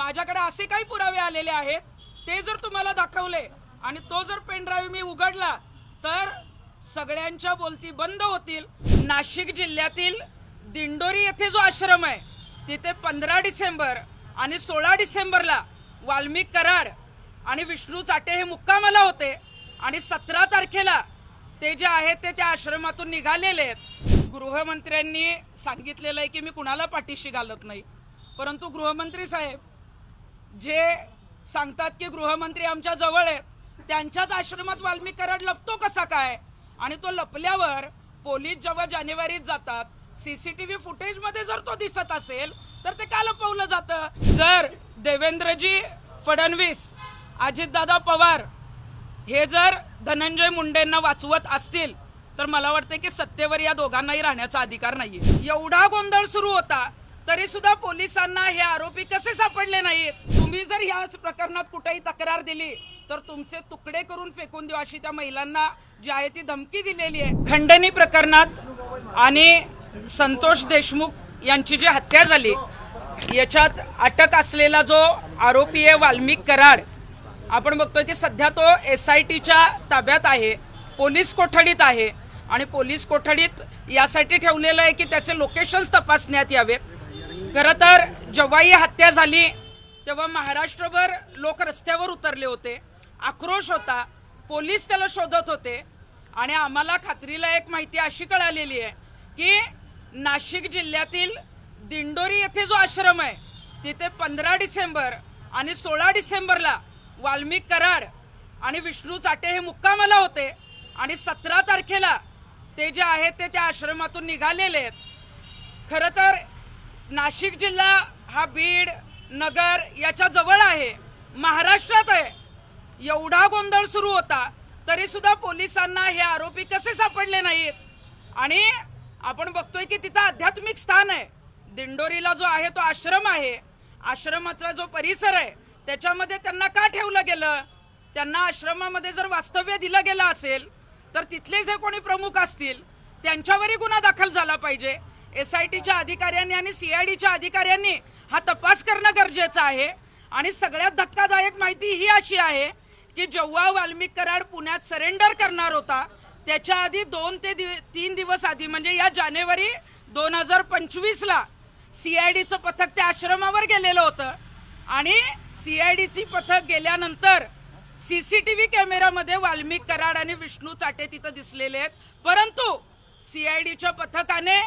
माझ्याकडे असे काही पुरावे आलेले आहेत ते जर तुम्हाला दाखवले आणि तो जर पेनड्राईव्ह मी उघडला तर सगळ्यांच्या बोलती बंद होतील. नाशिक जिल्ह्यातील दिंडोरी येथे जो आश्रम आहे तिथे पंधरा डिसेंबर आणि सोळा डिसेंबरला वाल्मिक कराड आणि विष्णू चाटे हे मुक्कामाला होते आणि सतरा तारखेला ते जे आहेत ते त्या आश्रमातून निघालेले आहेत. गृहमंत्र्यांनी सांगितलेलं आहे की मी कुणाला पाठीशी घालत नाही. परंतु गृहमंत्री साहेब जे सांगतात की गृहमंत्री आमच्या जवळ आहे त्यांच्याच आश्रमात वाल्मिक कराड लपतो कसा काय? आणि तो लपल्यावर पोलीस जेव्हा जानेवारीत जातात सीसीटीव्ही फुटेजमध्ये जर तो दिसत असेल तर ते का लपवलं जातं? जर देवेंद्रजी फडणवीस अजितदादा पवार हे जर धनंजय मुंडेंना वाचवत असतील तर मला वाटतं की सत्तेवर या दोघांनाही राहण्याचा अधिकार नाहीये. एवढा गोंधळ सुरू होता तरी सुद्धा पोलिसांना हे आरोपी कसे सापडले नाहीत? तुम्ही जर ह्या प्रकरणात कुठेही तक्रार दिली तर तुमचे तुकडे करून फेकून देऊ अशी त्या महिलांना जी आहे ती धमकी दिलेली आहे. खंडणी प्रकरणात आणि संतोष देशमुख यांची जी हत्या झाली याच्यात अटक असलेला जो आरोपी आहे वाल्मिक कराड आपण बघतोय की सध्या तो एस आय टीच्या ताब्यात आहे पोलीस कोठडीत आहे. आणि पोलीस कोठडीत यासाठी ठेवलेलं आहे की त्याचे लोकेशन्स तपासण्यात यावेत. खरं तर जेव्हा ही हत्या झाली तेव्हा महाराष्ट्रभर लोक रस्त्यावर उतरले होते. आक्रोश होता. पोलीस त्याला शोधत होते. आणि आम्हाला खात्रीला एक माहिती अशी कळालेली आहे की नाशिक जिल्ह्यातील दिंडोरी येथे जो आश्रम आहे तिथे पंधरा डिसेंबर आणि सोळा डिसेंबरला वाल्मिक कराड आणि विष्णू चाटे हे मुक्कामाला होते. आणि सतरा तारखेला ते जे आहेत ते त्या आश्रमातून निघालेले आहेत. खरं तर नाशिक जिल्हा हा बीड नगर याच्या जवळ आहे. महाराष्ट्रात आहे. एवढा गोंधळ सुरू होता तरी सुद्धा पोलिसांना हे आरोपी कसे सापडले नाहीत? आणि आपण बघतोय की तिथं आध्यात्मिक स्थान आहे. दिंडोरीला जो आहे तो आश्रम आहे. आश्रमाचा जो परिसर आहे त्याच्यामध्ये त्यांना का ठेवलं गेलं? त्यांना आश्रमामध्ये जर वास्तव्य दिलं गेलं असेल तर तिथले जे कोणी प्रमुख असतील त्यांच्यावरही गुन्हा दाखल झाला पाहिजे. एस आय टीच्या अधिकाऱ्यांनी आणि सीआयडीच्या अधिकाऱ्यांनी हा तपास करणं गरजेचं आहे. आणि सगळ्यात धक्कादायक माहिती ही अशी आहे की जेव्हा वाल्मिक कराड पुण्यात सरेंडर करणार होता त्याच्या आधी दोन ते दिव तीन दिवस आधी म्हणजे या जानेवारी दोन हजार पंचवीसला सीआयडीचं पथक त्या आश्रमावर गेलेलं होतं. आणि सीआयडीची पथक गेल्यानंतर सी सी टी व्ही कॅमेरामध्ये वाल्मिक कराड आणि विष्णू चाटे तिथं दिसलेले आहेत. परंतु सीआयडीच्या पथकाने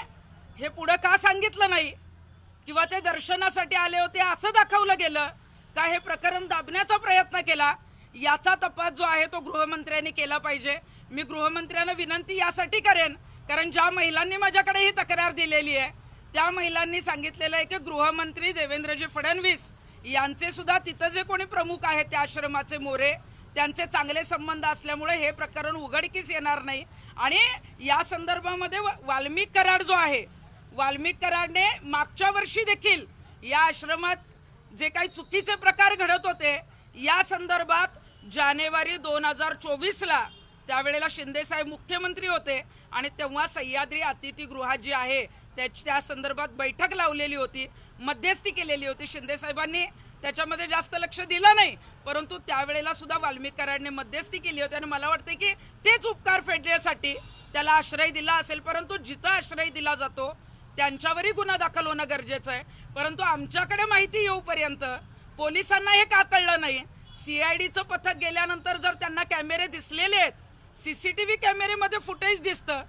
हे पुढं का सांगितलं नाही? किंवा ते दर्शनासाठी आले होते असं दाखवलं गेलं? का हे प्रकरण दाबण्याचा प्रयत्न केला? याचा तपास जो आहे तो गृहमंत्र्यांनी केला पाहिजे. मी गृहमंत्र्यांना विनंती यासाठी करेन कारण ज्या महिलांनी माझ्याकडे ही तक्रार दिलेली आहे त्या महिलांनी सांगितलेलं आहे की गृहमंत्री देवेंद्रजी फडणवीस यांचे सुद्धा तिथं जे कोणी प्रमुख आहेत त्या आश्रमाचे मोरे त्यांचे चांगले संबंध असल्यामुळे हे प्रकरण उघडकीस येणार नाही. आणि या संदर्भामध्ये वाल्मिक कराड जो आहे वाल्मिक कराडने मागच्या वर्षी देखील या आश्रमात जे काही चुकीचे प्रकार घडत होते या संदर्भात जानेवारी दोन हजार चोवीसला त्यावेळेला शिंदेसाहेब मुख्यमंत्री होते आणि तेव्हा सह्याद्री अतिथीगृहात जी आहे त्याची त्या संदर्भात बैठक लावलेली होती मध्यस्थी केलेली होती. शिंदेसाहेबांनी त्याच्यामध्ये जास्त लक्ष दिलं नाही परंतु त्यावेळेला सुद्धा वाल्मिकरांनी मध्यस्थी केली होती आणि मला वाटते की तेच उपकार फेडण्यासाठी त्याला आश्रय दिला असेल परंतु जिथं आश्रय दिला जातो त्यांच्यावरही गुन्हा दाखल होणं गरजेचं आहे. परंतु आमच्याकडे माहिती येऊपर्यंत पोलिसांना हे का कळलं नाही? सीआयडीचं पथक गेल्यानंतर जर त्यांना कॅमेरे दिसलेले आहेत सीसीटीव्ही कॅमेरेमध्ये फुटेज दिसतं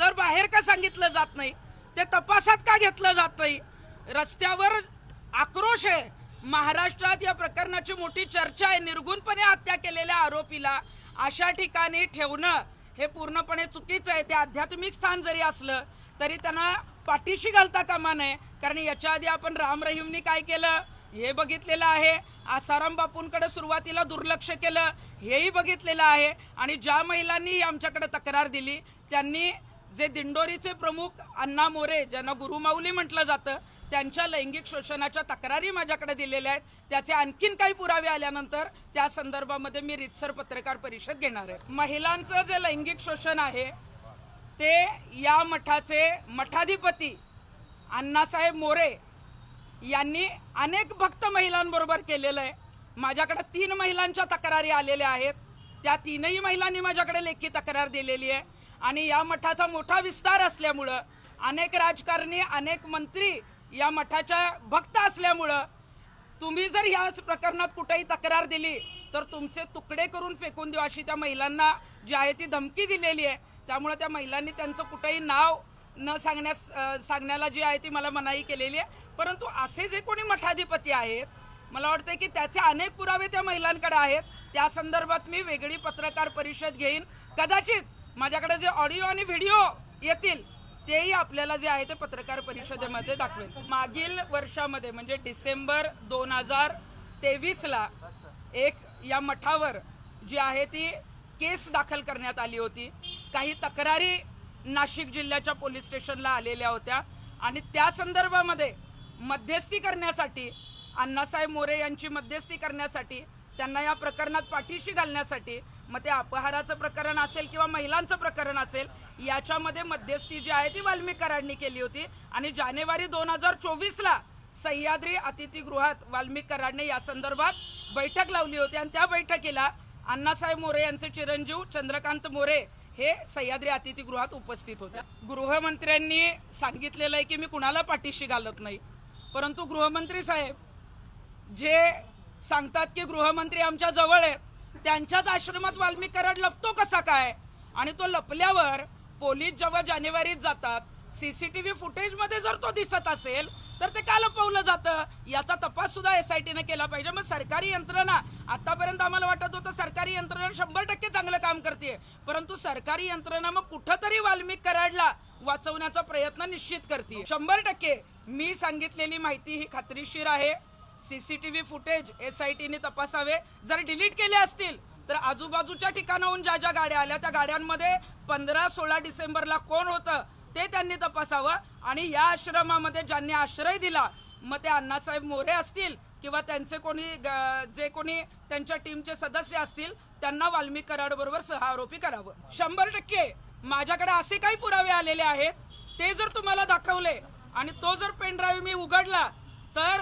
तर बाहेर का सांगितलं जात नाही? ते तपासात का घेतलं जात नाही? रस्त्यावर आक्रोश आहे. महाराष्ट्रात या प्रकरणाची मोठी चर्चा आहे. निर्गुणपणे हत्या केलेल्या आरोपीला अशा ठिकाणी ठेवणं हे पूर्णपणे चुकीचं आहे. ते आध्यात्मिक स्थान जरी असलं तरी त्यांना पाठीशी घालता कामा नये. कारण याच्या आधी आपण राम रहीमनी काय केलं? हे बघितलेलं आहे. आसाराम बापूंकडे सुरुवातीला दुर्लक्ष केलं. हेही बघितलेलं आहे. आणि ज्या महिलांनी आमच्याकडे तक्रार दिली त्यांनी जे दिंडोरीचे प्रमुख अण्णा मोरे ज्यांना गुरुमाऊली म्हटलं जातं त्यांच्या लैंगिक शोषणाच्या तक्रारी माझ्याकडे दिलेल्या आहेत. त्याचे आणखीन काही पुरावे आल्यानंतर त्या संदर्भामध्ये मी रितसर पत्रकार परिषद घेणार आहे. महिलांचं जे लैंगिक शोषण आहे ते या मठाचे मठाधिपती अण्णासाहेब मोरे यांनी अनेक भक्त महिलांबरोबर केलेलं आहे. माझ्याकडे तीन महिलांच्या तक्रारी आलेल्या आहेत. त्या तीनही महिलांनी माझ्याकडे लेखी तक्रार दिलेली आहे. आणि या मठाचा मोठा विस्तार असल्यामुळं अनेक राजकारणी अनेक मंत्री या मठाच्या भक्त असल्यामुळं तुम्ही जर या प्रकरणात कुठेही तक्रार दिली तर तुमचे तुकडे करून फेकून देऊ अशी त्या महिलांना जी आहे ती धमकी दिलेली आहे. त्यामुळे त्या महिलांनी त्यांचं कुठेही नाव न सांगण्यास सांगण्याला जी आहे ती मला मनाई केलेली आहे. परंतु असे जे कोणी मठाधिपती आहेत मला वाटतं की त्याचे अनेक पुरावे त्या महिलांकडे आहेत. त्या संदर्भात मी वेगळी पत्रकार परिषद घेईन. कदाचित माझ्याकडे जे ऑडिओ आणि व्हिडिओ येतील तेही आपल्याला जे आहे ते पत्रकार परिषदेमध्ये दाखवेल मागील वर्षामध्ये म्हणजे डिसेंबर दोन हजार तेवीसला एक या मठावर जी आहे ती केस दाखल करण्यात आली होती. काही तक्रारी नाशिक जिल्ह्याच्या पोलीस स्टेशनला आलेल्या होत्या आणि त्या संदर्भामध्ये मध्यस्थी करण्यासाठी अण्णासाहेब मोरे यांची मध्यस्थी करण्यासाठी त्यांना या प्रकरणात पाठीशी घालण्यासाठी मग ते अपहाराचं प्रकरण असेल किंवा महिलांचं प्रकरण असेल याच्यामध्ये मध्यस्थी जी आहे ती वाल्मिक केली होती. आणि जानेवारी दोन हजार चोवीसला सह्याद्री अतिथीगृहात वाल्मिक या संदर्भात बैठक लावली होती. आणि त्या बैठकीला अण्णासाहेब मोरे यांचे चिरंजीव चंद्रकांत मोरे हे सह्याद्री अतिथीगृहात उपस्थित होते. गृहमंत्र्यांनी सांगितलेलं आहे की मी कुणाला पाठीशी घालत नाही. परंतु गृहमंत्री साहेब जे सांगतात की गृहमंत्री आमच्या जवळ आहेत त्यांच्याच आश्रमात वाल्मिक कराड लपतो कसा काय? आणि तो लपल्यावर पोलीस जेव्हा जानेवारीत जातात सीसीटीव्ही फुटेजमध्ये जर तो दिसत असेल तर ते का लपवलं जातं? याचा तपास सुद्धा टीने केला पाहिजे. मग सरकारी यंत्रणा आतापर्यंत आम्हाला वाटत होतं सरकारी यंत्रणा शंभर टक्के चांगलं काम करते परंतु सरकारी यंत्रणा मग कुठंतरी वाल्मिक कराडला वाचवण्याचा प्रयत्न निश्चित करते शंभर टक्के मी सांगितलेली माहिती ही खात्रीशीर आहे. सीसीटीव्ही फुटेज एस आय टीने तपासावे. जर डिलीट केले असतील तर आजूबाजूच्या ठिकाणाहून ज्या ज्या गाड्या आल्या त्या गाड्यांमध्ये पंधरा सोळा डिसेंबरला कोण होतं ते त्यांनी तपासावं. आणि या आश्रमामध्ये ज्यांनी आश्रय दिला मग ते अण्णासाहेब मोरे असतील किंवा त्यांचे कोणी ग- जे कोणी त्यांच्या टीमचे सदस्य असतील त्यांना वाल्मिक कराड बरोबर सहआरोपी करावं. शंभर टक्के माझ्याकडे असे काही पुरावे आलेले आहेत ते जर तुम्हाला दाखवले आणि तो जर पेनड्राईव्ह मी उघडला तर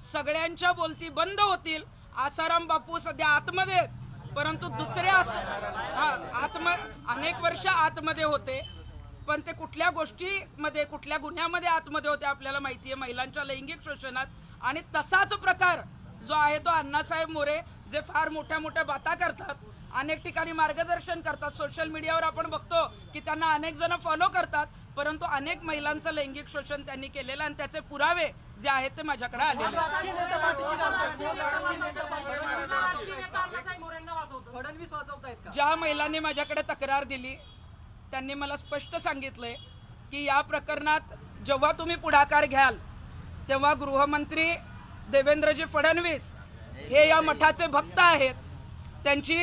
सगळ्यांच्या बोलती बंद होतील. आसाराम बापू सध्या आतमध्ये आहेत. परंतु दुसऱ्या आस- आत्म अनेक वर्ष आतमध्ये होते. पण ते कुठल्या गोष्टीमध्ये कुठल्या गुन्ह्यामध्ये आतमध्ये होते आपल्याला माहिती आहे. महिलांच्या लैंगिक शोषणात. आणि तसाच प्रकार जो आहे तो अण्णासाहेब मोरे जे फार मोठ्या मोठ्या बाता करतात अनेक ठिकाणी मार्गदर्शन करतात. सोशल मीडियावर आपण बघतो की त्यांना अनेक जण फॉलो करतात. परंतु अनेक महिलांचं लैंगिक शोषण त्यांनी केलेलं आणि त्याचे पुरावे जे आहेत ते माझ्याकडे आलेले ज्या महिलांनी माझ्याकडे तक्रार दिली त्यांनी मला स्पष्ट सांगितले की या प्रकरणात जेव्हा तुम्ही पुढाकार घ्याल तेव्हा गृहमंत्री देवेंद्रजी फडणवीस हे या मठाचे भक्त आहेत त्यांची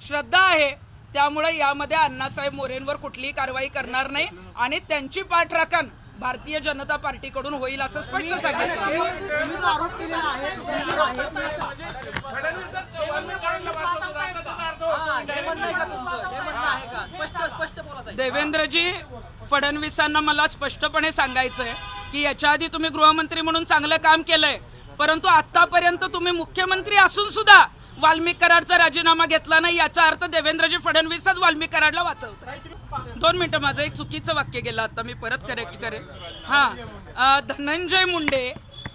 श्रद्धा आहे त्यामुळे यामध्ये अण्णासाहेब मोरेंवर कुठलीही कारवाई करणार नाही आणि त्यांची पाठराखण भारतीय जनता पार्टीकडून होईल असं स्पष्ट सांगितलं. देवेंद्रजी फडणवीसांना मला स्पष्टपणे सांगायचंय की याच्या आधी तुम्ही गृहमंत्री म्हणून चांगलं काम केलंय परंतु आतापर्यंत तुम्ही मुख्यमंत्री असून सुद्धा वाल्मिक कराडचा राजीनामा घेतला नाही याचा अर्थ देवेंद्रजी फडणवीसच वाल्मिक कराडला वाचवत दोन मिनिटं माझं एक चुकीचं वाक्य गेलं आता मी परत करेक्ट करेन. हा धनंजय मुंडे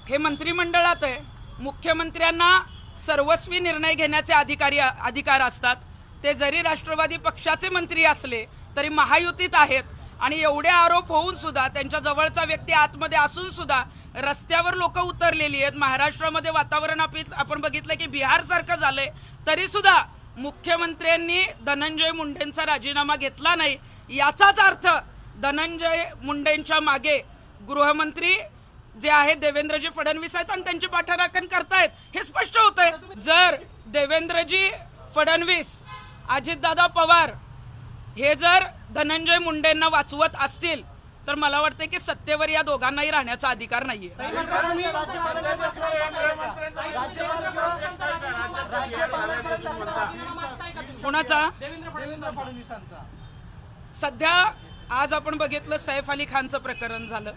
हे मंत्रिमंडळात आहे. मुख्यमंत्र्यांना सर्वस्वी निर्णय घेण्याचे अधिकारी अधिकार असतात. ते जरी राष्ट्रवादी पक्षाचे मंत्री असले तरी महायुतीत आहेत. आणि एवढे आरोप होऊन सुद्धा त्यांच्या जवळचा व्यक्ती आतमध्ये असून सुद्धा रस्त्यावर लोक उतरलेली आहेत. महाराष्ट्रामध्ये वातावरण आपी- आपण बघितलं की बिहार सारखं झालंय. तरी सुद्धा मुख्यमंत्र्यांनी धनंजय मुंडेंचा राजीनामा घेतला नाही. याचाच अर्थ धनंजय मुंडेंच्या मागे गृहमंत्री जे आहेत देवेंद्रजी फडणवीस आहेत आणि त्यांची पाठराखण करतायत. हे स्पष्ट होत आहे जर देवेंद्रजी फडणवीस अजितदादा पवार हे जर धनंजय मुंडेंना वाचवत असतील तर मला वाटतं की सत्तेवर या दोघांनाही राहण्याचा अधिकार नाहीये. कोणाचा? सध्या आज आपण बघितलं सैफ अली खानचं प्रकरण झालं.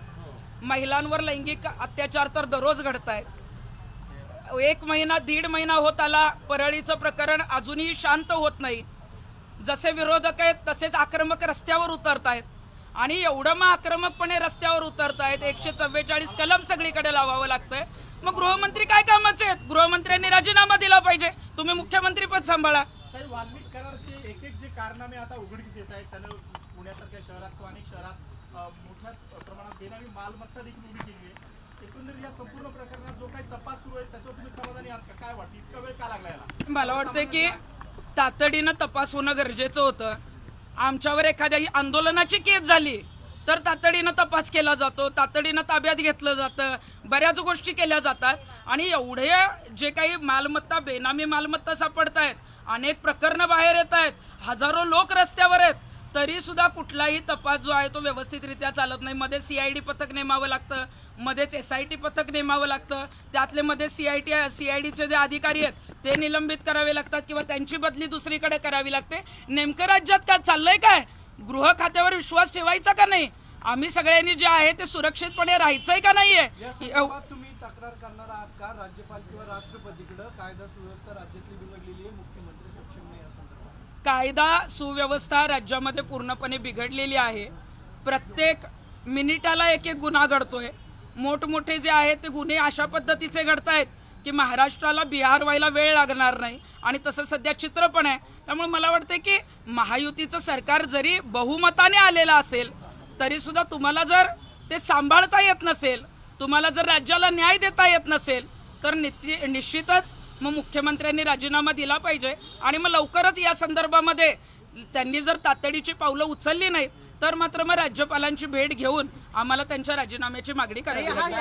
महिलांवर लैंगिक अत्याचार तर दररोज घडत आहेत एक महिना दीड महिना होत आला परळीचं प्रकरण अजूनही शांत होत नाही. जसे विरोधक आहेत तसेच आक्रमक रस्त्यावर उतरत आहेत आणि एवढं मग आक्रमकपणे रस्त्यावर उतरत आहेत एकशे चव्वेचाळीस कलम सगळीकडे लावावं लागतंय. मग गृहमंत्री काय कामाचे आहेत? गृहमंत्र्यांनी राजीनामा दिला पाहिजे. तुम्ही मुख्यमंत्री पद सांभाळा. काही वाल्मिक करारचे एक एक जे कारनामे आता उघडकीस येत आहेत त्यानं पुण्यासारख्या शहरात किंवा अनेक शहरात अ, मोठ्या प्रमाणात बेनामी मालमत्ता देखील उभी केली आहे. मला वाटतं की तातडीनं तपास होणं गरजेचं होतं. आमच्यावर एखाद्या आंदोलनाची केस झाली तर तातडीनं तपास केला जातो तातडीनं ताब्यात घेतलं जातं बऱ्याच गोष्टी केल्या जातात. आणि एवढे जे काही मालमत्ता बेनामी मालमत्ता सापडत आहेत अनेक प्रकरणं बाहेर येत आहेत हजारो लोक रस्त्यावर आहेत. तरी सुद्धा कुठलाही तपास जो आहे तो व्यवस्थितरित्या चालत नाही. मध्ये सीआयडी पथक नेमावं लागतं मध्येच एस आय टी पथक नेमावं लागतं. त्यातले मध्ये सीआयटी सीआयडीचे जे अधिकारी आहेत ते निलंबित करावे लागतात किंवा त्यांची बदली दुसरीकडे करावी लागते. नेमकं राज्यात काय चाललंय काय? गृह खात्यावर विश्वास ठेवायचा का नाही? आम्ही सगळ्यांनी जे आहे ते सुरक्षितपणे राहायचंय का नाहीये? तुम्ही तक्रार करणार आहात का? राज्यपाल किंवा राष्ट्रपतीकडे कायदा सुव्यवस्था राज्यातली बिघडलेली आहे मुख्यमंत्री सक्षम नाही कायदा सुव्यवस्था राज्यामध्ये पूर्णपणे बिघडलेली आहे. प्रत्येक मिनिटाला एक एक गुन्हा घडतोय. मोठमोठे जे आहेत ते गुन्हे अशा पद्धतीचे घडत आहेत की महाराष्ट्राला बिहार व्हायला वेळ लागणार नाही आणि तसं सध्या चित्र पण आहे. त्यामुळे मला वाटतं की महायुतीचं सरकार जरी बहुमताने आलेलं असेल तरी सुद्धा तुम्हाला जर ते सांभाळता येत नसेल तुम्हाला जर राज्याला न्याय देता येत नसेल तर निश्चितच मग मुख्यमंत्र्यांनी राजीनामा दिला पाहिजे. आणि मग लवकरच या संदर्भामध्ये त्यांनी जर तातडीची पावलं उचलली नाहीत तर मात्र मग राज्यपालांची भेट घेऊन आम्हाला त्यांच्या राजीनाम्याची मागणी करावी लागेल.